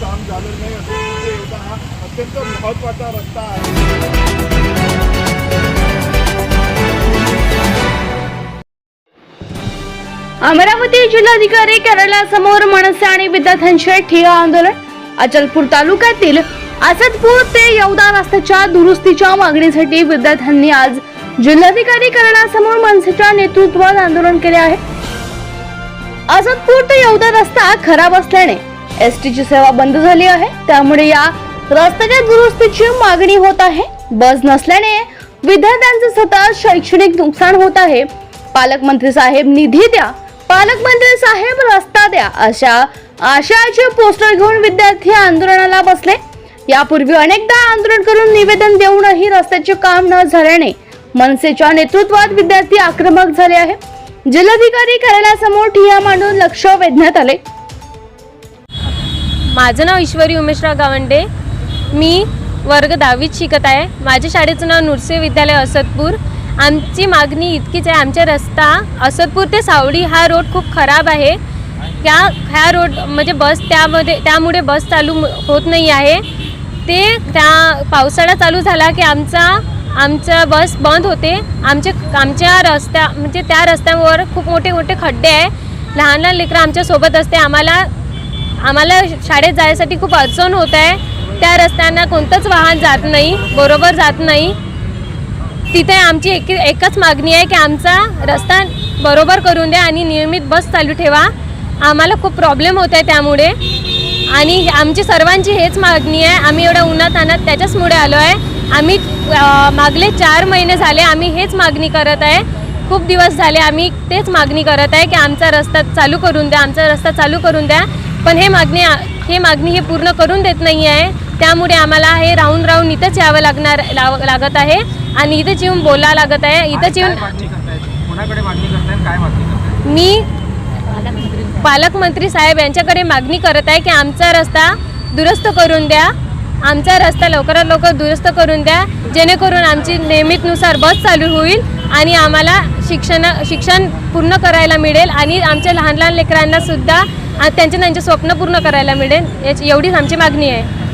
काम झालं नाही असं म्हणजे एवढा हा अत्यंत महत्त्वाचा रस्ता आहे. अमरावती जिल्हाधिकारी कार्यालयासमोर मनसे आणि विद्यार्थ्यांचे ठिय्या आंदोलन. अचलपूर तालुक्यातील आसदपूर ते येवदा रस्त्याच्या दुरुस्तीच्या मागणीसाठी विद्यार्थ्यांनी आज जिल्हाधिकारी कार्यालयासमोर मनसेच्या नेतृत्वात आंदोलन केले आहे. आसदपूर ते येवदा रस्ता खराब असल्याने एस टीची सेवा बंद झाली आहे. त्यामुळे या रस्त्याच्या दुरुस्तीची मागणी होत आहे. बस नसल्याने विद्यार्थ्यांचे सतत शैक्षणिक नुकसान होत आहे. पालकमंत्री साहेब निधी द्या पालकमंत्री साहेब रस्ता द्या अशा आशयाचे पोस्टर घेऊन विद्यार्थी आंदोलनाला बसले. यापूर्वी अनेकदा आंदोलन करून निवेदन देऊनही रस्त्याचे काम न झाल्याने मनसेच्या नेतृत्वात विद्यार्थी आक्रमक झाले आहे जिल्हाधिकारी कार्यालयासमोर ठिया मांडून लक्ष वेधण्यात आले. माझं नाव ईश्वरी उमेशराव गावंडे. मी वर्ग दहावीत शिकत आहे. माझ्या शाळेचं नाव नुरसे विद्यालय असतपूर आमची मागणी इतकीच आहे. आमचा रस्ता असदपूर ते सावडी हा रोड खूप खराब आहे. त्या ह्या रोड म्हणजे बस त्यामध्ये त्यामुळे बस चालू होत नाही आहे. ते त्या पावसाळा चालू झाला की आमचा आमचा बस बंद होते. आमचे आमच्या रस्त्या म्हणजे त्या रस्त्यावर खूप मोठे मोठे खड्डे आहे. लहान लहान लेकरं आमच्यासोबत असते. आम्हाला आम्हाला शाळेत जायसाठी खूप अडचण होत आहे. त्या रस्त्यांना कोणतंच वाहन जात नाही बरोबर जात नाही. तिथे आमची एक एकच मागणी आहे की आमचा रस्ता बरोबर करून द्या आणि नियमित बस चालू ठेवा. आम्हाला खूप प्रॉब्लेम होत आहे त्यामुळे. आणि आमची सर्वांची हेच मागणी आहे. आम्ही एवढ्या उन्हात आणत त्याच्याचमुळे आलो आहे. आम्ही मागले चार महिने झाले आम्ही हेच मागणी करत आहे. खूप दिवस झाले आम्ही तेच मागणी करत आहे की आमचा रस्ता चालू करून द्या आमचा रस्ता चालू करून द्या. पण हे मागणी हे मागणी हे पूर्ण करून देत नाही आहे. त्यामुळे आम्हाला हे राहून राहून इथंच यावं लागणार लाव- लागत आहे. आणि इथंच येऊन बोलावं लागत आहे. इथंच येऊन मी पालकमंत्री साहेब यांच्याकडे मागणी करत आहे की आमचा रस्ता दुरुस्त करून द्या. आमचा रस्ता लवकरात लवकर दुरुस्त करून द्या. जेणेकरून आमची नियमितनुसार बस चालू होईल आणि आम्हाला शिक्षण शिक्षण पूर्ण करायला मिळेल. आणि आमच्या लहान लहान लेकरांना सुद्धा त्यांचे त्यांचे स्वप्न पूर्ण करायला मिळेल. याची एवढीच आमची मागणी आहे.